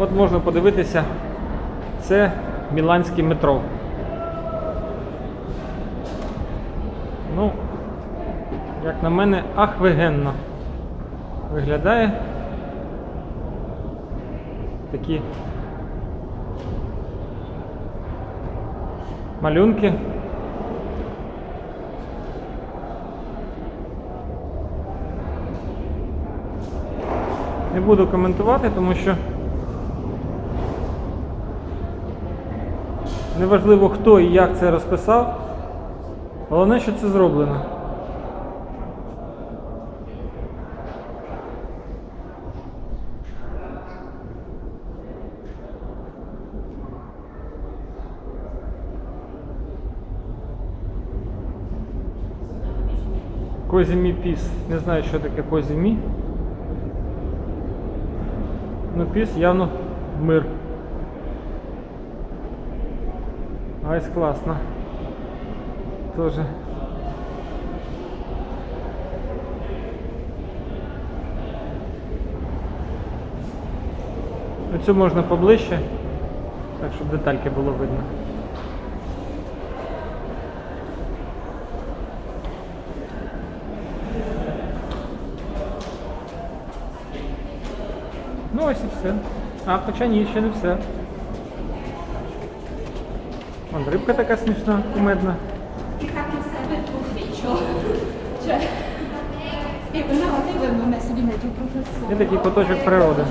От можна подивитися, це Міланське метро. Ну, як на мене, ахвигенно виглядає. Такі малюнки. Не буду коментувати, тому що неважливо хто і як це розписав. Головне, що це зроблено. Козімі піс. Не знаю, що таке козімі. Ну, піс явно мир. Айс класно. Тоже. Оцю можна поближче, так щоб детальки було видно. Ну ось і все. А, хоча ні, ще не все. Вон рибка така смішна, кумедна. Il tuo ufficio? Cioè, e una volta avevano messo di mezzo il І такий куточок природи.